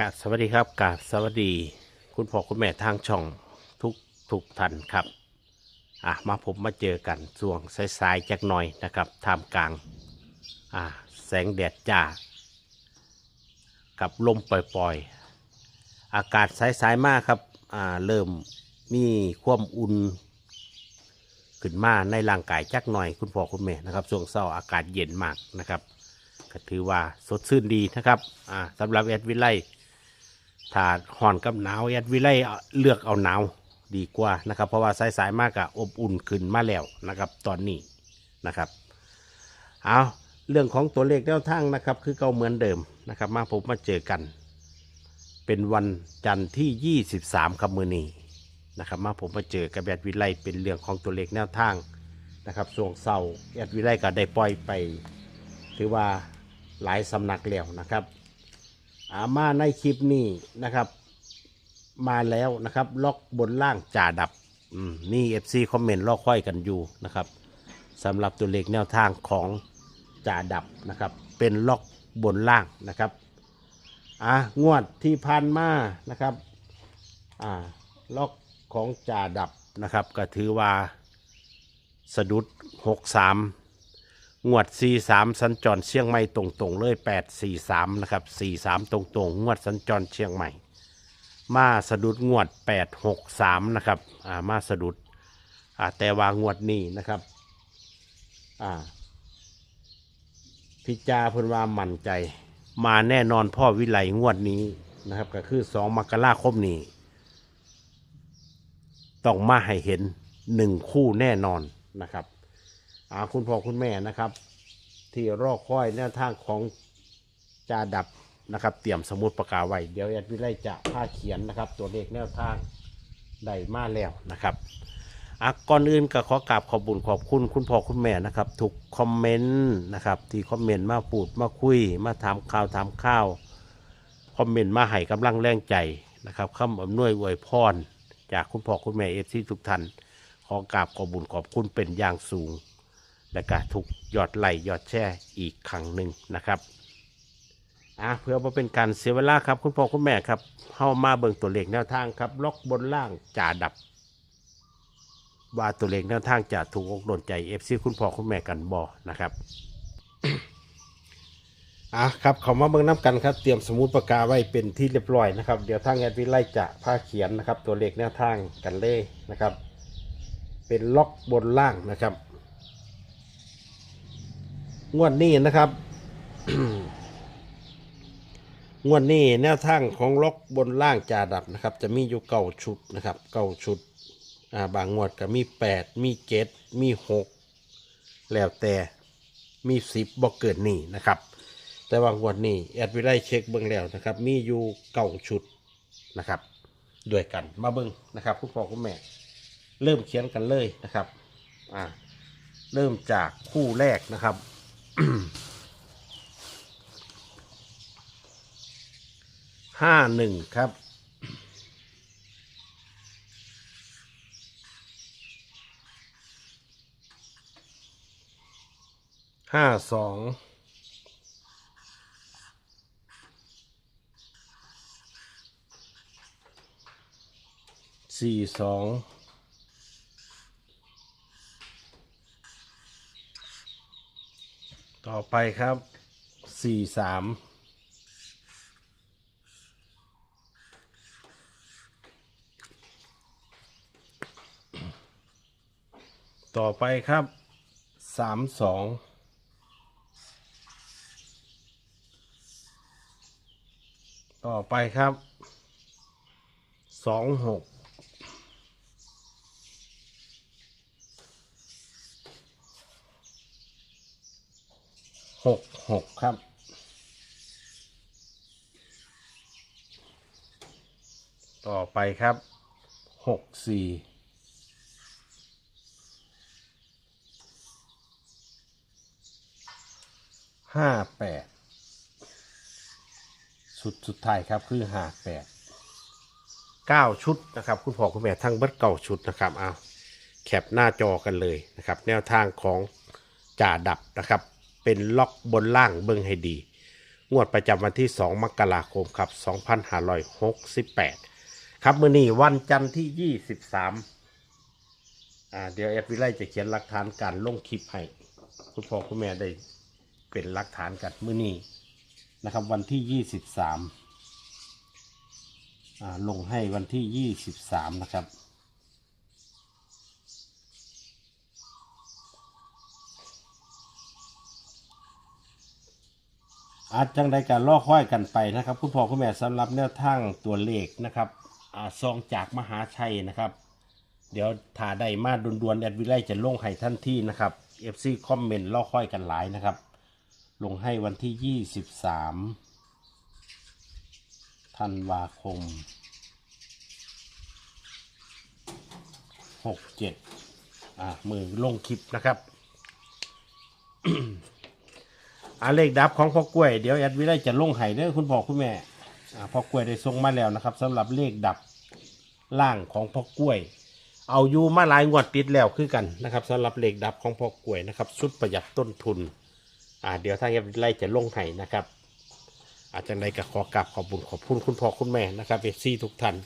กาสวัสดีครับกาสวัสดี คุณพ่อคุณแม่ทางช่องทุกทุกท่านครับอะมาผมมาเจอกันช่วงสายๆจักหน่อยนะครับท่ามกลางอะแสงแดดจ้า กับลมปล่อยๆ อากาศสายๆมากครับอ่าเริ่มมีความอุ่นขึ้นมาในร่างกายจักหน่อย คุณพ่อคุณแม่นะครับช่วงเช้าอากาศเย็นมากนะครับก็ถือว่าสดชื่นดีนะครับอ่าสำหรับแอดวิไล ถ้าห่อนกับหนาวแอดวิไลเลือกเอาหนาวดีกว่านะครับ เพราะว่าสายสายๆมากอะอบอุ่นขึ้นมาแล้วนะครับ ตอนนี้นะครับเอาเรื่องของตัวเลขแนวทางนะครับ คือเก่าเหมือนเดิมนะครับ มาผมมาเจอกัน เป็นวันจันทร์ที่ 23ครับมือนี้นะครับ มาผมมาเจอกับแอดวิไลเป็นเรื่องของตัวเลขแนวทางนะครับส่วงเศร้าแอดวิไลก็ได้ปล่อยไป ถือว่าหลายสำนักแล้วนะครับ อามาในคลิปนี้นะครับ มาแล้วนะครับ ล็อกบนล่างจ่าดับอืมนี่ FC คอมเมนต์ล็อกค่อยกันอยู่นะครับสำหรับตัวเลขแนวทางของจ่าดับนะครับ เป็นล็อกบนล่างนะครับอะงวดที่ผ่านมานะครับอ่าล็อกของจ่าดับนะครับ ก็ถือว่าสะดุด 63 งวด 43 สัญจรเชียงใหม่ตรงๆ เลย 843 นะครับ 43 ตรงๆ งวดสัญจรเชียงใหม่ มาสะดุดงวด 863 นะครับ อ่า มาสะดุด อ่า แต่ว่างวดนี้นะครับ อ่า พิจาพนว่ามั่นใจ มาแน่นอนพ่อวิไลงวดนี้นะครับ ก็คือ 2 มกราคมนี้ ต้องมาให้เห็นหนึ่งคู่แน่นอนนะครับ อาคุณพ่อคุณแม่นะครับ ที่รอคอยแนวทางของจาดับนะครับ เตรียมสมุดประกาไว้เดี๋ยวแอดวิไลจะพาเขียนนะครับ ตัวเลขแนวทางได้มาแล้วนะครับอะก่อนอื่นก็ขอกราบขอบุญขอบคุณคุณพ่อคุณแม่นะครับทุกคอมเมนต์นะครับที่คอมเมนต์มาปูดมาคุย มาถามข่าวถามข้าวคอมเมนต์มาให้กำลังแรงใจนะครับคำอำนวยอวยพรจากคุณพ่อคุณแม่เอฟซีทุกท่านขอกราบขอบุญขอบคุณเป็นอย่างสูง และก็ถูกยอดไหลยอดแชร์อีกครั้งหนึ่งนะครับอะเพื่อมาเป็นการเสียเวลาครับคุณพ่อคุณแม่ครับเข้ามาเบิ่งตัวเลขแนวทางครับล็อกบนล่างจ่าดับ ว่าตัวเลขแนวทางจะถูกอกโดนใจเอฟซีคุณพ่อคุณแม่กันบอนะครับอะครับเขามาเบิ่งน้ำกันครับ เตรียมสมุดปากกาไว้เป็นที่เรียบร้อยนะครับเดี๋ยวทางแอดวิไลจะพาเขียนนะครับ ตัวเลขแนวทางกันเลยนะครับ เป็นล็อกบนล่างนะครับ งวดนี้นะครับ งวดนี้แนวทางของล็อกบนล่างจ่าดับนะครับ จะมีอยู่เก้าชุดนะครับเก้าชุดอ่าบางงวดก็มีแปดมีเจ็ดมีหกแล้วแต่มีสิบบ่เกินนี่นะครับ แต่ว่างวดนี้แอดวิไลเช็คเบิ้งแล้วนะครับ มีอยู่เก้าชุดนะครับด้วยกันมาเบิ้งนะครับคุณพ่อคุณแม่ เริ่มเขียนกันเลยนะครับอ่าเริ่มจากคู่แรกนะครับ ห้าหนึ่งครับ ห้าสอง สี่สอง ต่อไปครับ สี่สาม ต่อไปครับ สามสอง ต่อไปครับ สองหก หกหกครับ ต่อไปครับหกสี่ห้าแปดสุดสุดท้ายครับคือห้าแปดเก้าชุดนะครับ คุณพ่อคุณแม่ทั้งเบิดเก้าชุดนะครับเอาแคปหน้าจอกันเลยนะครับ แนวทางของจ่าดับนะครับ เป็นล็อกบนล่างเบิ้งให้ดี งวดประจำวันที่ 2 มกราคมครับ 2568 ครับมื้อนี้วันจันทร์ที่ 23อ่าเดี๋ยวแอดวิไลจะเขียนหลักฐานการลงคลิปให้คุณพ่อคุณแม่ได้เป็นหลักฐานกันมื้อนี้นะครับวันที่ 23อ่าลงให้วันที่ 23 นะครับ อาจจังใดการล่อค่อยกันไปนะครับ คุณพ่อคุณแม่สำหรับแนวทางตัวเลขนะครับอาซองจากมหาชัยนะครับ เดี๋ยวถ้าได้มาดวนๆแอดวิไลจะลงให้ท่านที่นะครับ FC คอมเมนต์ล่อค่อยกันหลายนะครับ ลงให้วันที่ 23ธันวาคม 67อ่ามือลงคลิปนะครับ อาเลขดับของพ่อกล้วยเดี๋ยวแอดวิไลจะลงไห้เด้อคุณพ่อคุณแม่อ่าพ่อกล้วยได้ส่งมาแล้วนะครับสำหรับเลขดับล่างของพ่อกล้วย เอาอยู่มาหลายงวดติดแล้วคือกันนะครับสำหรับเลขดับของพ่อกล้วยนะครับสุดประหยัดต้นทุนอ่าเดี๋ยวทางแอดวิไลจะลงไห้นะครับ อาจจะในก็ขอกราบขอบบุญขอบคุณคุณพ่อคุณแม่นะครับเอซีทุกท่าน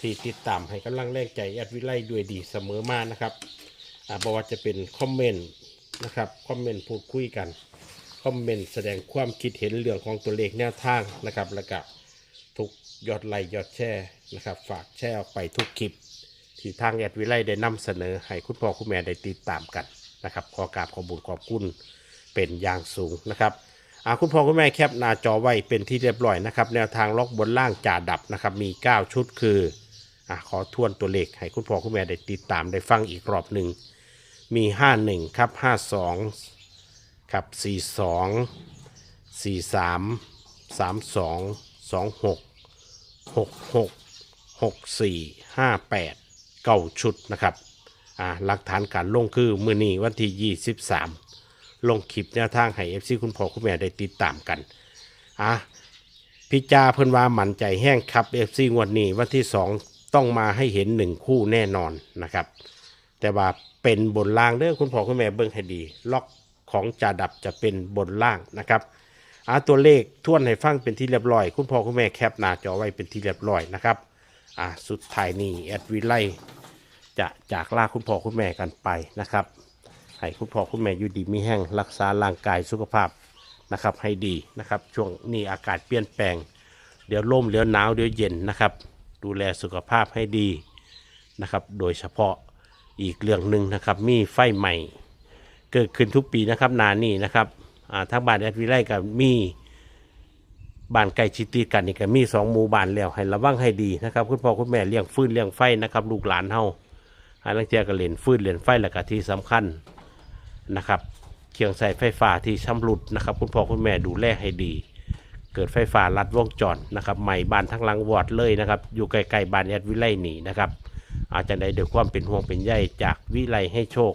ที่ติดตามให้กำลังแรงใจแอดวิไลด้วยดีเสมอมานะครับอ่าบอกว่าจะเป็นคอมเมนต์นะครับคอมเมนต์พูดคุยกัน คอมเมนต์แสดงความคิดเห็นเรื่องของตัวเลขแนวทางนะครับ แล้วก็ทุกยอดไลค์ยอดแชร์นะครับ ฝากแชร์ออกไปทุกคลิป ที่ทางแอดวิไลได้นำเสนอให้คุณพ่อคุณแม่ได้ติดตามกันนะครับขอกราบขอบุญขอบคุณเป็นอย่างสูงนะครับอาคุณพ่อคุณแม่แคปหน้าจอไว้เป็นที่เรียบร้อยนะครับ แนวทางล็อกบนล่างจ่าดับนะครับ มี 9 ชุดคืออขอทวนตัวเลขให้คุณพ่อคุณแม่ได้ติดตามได้ฟังอีกรอบหนึ่งมี 51 ครับ 52 ครับสี่สองสี่สามสามสองสองหกหกหกหกสี่ห้าแปดเก้าชุดนะครับอ่าหลักฐานการลงคือมือนี้วันที่ยี่สิบสามลงคลิปแนวทางให้เอฟซีคุณพ่อคุณแม่ได้ติดตามกันอะพี่จาเพิ่นว่าหมั่นใจแห้งครับเอฟซีงวดนี้วันที่สองต้องมาให้เห็นหนึ่งคู่แน่นอนนะครับ แต่ว่าเป็นบนล่างเด้อคุณพ่อคุณแม่เบิ่งให้ดี ล็อก ของจ่าดับจะเป็นบนล่างนะครับอาตัวเลขทวนให้ฟังเป็นที่เรียบร้อย คุณพ่อคุณแม่แคปหน้าจอไว้เป็นที่เรียบร้อยนะครับอ่าสุดท้ายนี้แอดวิไลจะจากลาคุณพ่อคุณแม่กันไปนะครับให้คุณพ่อคุณแม่อยู่ดีมีแห้งรักษาร่างกายสุขภาพนะครับให้ดีนะครับ ช่วงนี้อากาศเปลี่ยนแปลง เดี๋ยวลมเดี๋ยวหนาวเดี๋ยวเย็นนะครับ ดูแลสุขภาพให้ดีนะครับ โดยเฉพาะอีกเรื่องหนึ่งนะครับ มีไฟใหม่ เกิดขึ้นทุกปีนะครับนานนี่นะครับอ่าทางบ้านแอดวิไลกับมีบ้านใกล้ชิดติดกันนี่ก็มีสองหมู่บ้านแล้วให้ระวังให้ดีนะครับคุณพ่อคุณแม่เลี้ยงฟืนเลี้ยงไฟนะครับลูกหลานเฮาหาลังเทียก็เล่นฟืนเล่นไฟแล้วก็ที่สำคัญนะครับเครื่องใส่ไฟฟ้าที่ชำรุดนะครับ คุณพ่อคุณแม่ดูแลให้ดี เกิดไฟฟ้าลัดวงจรนะครับใหม่บ้านทั้งหลังวอดเลยนะครับอยู่ใกลๆบ้านแอดวิไลนี่นะครับอาจจะได้ด้วยความเป็นห่วงเป็นใยจากวิไลให้โชค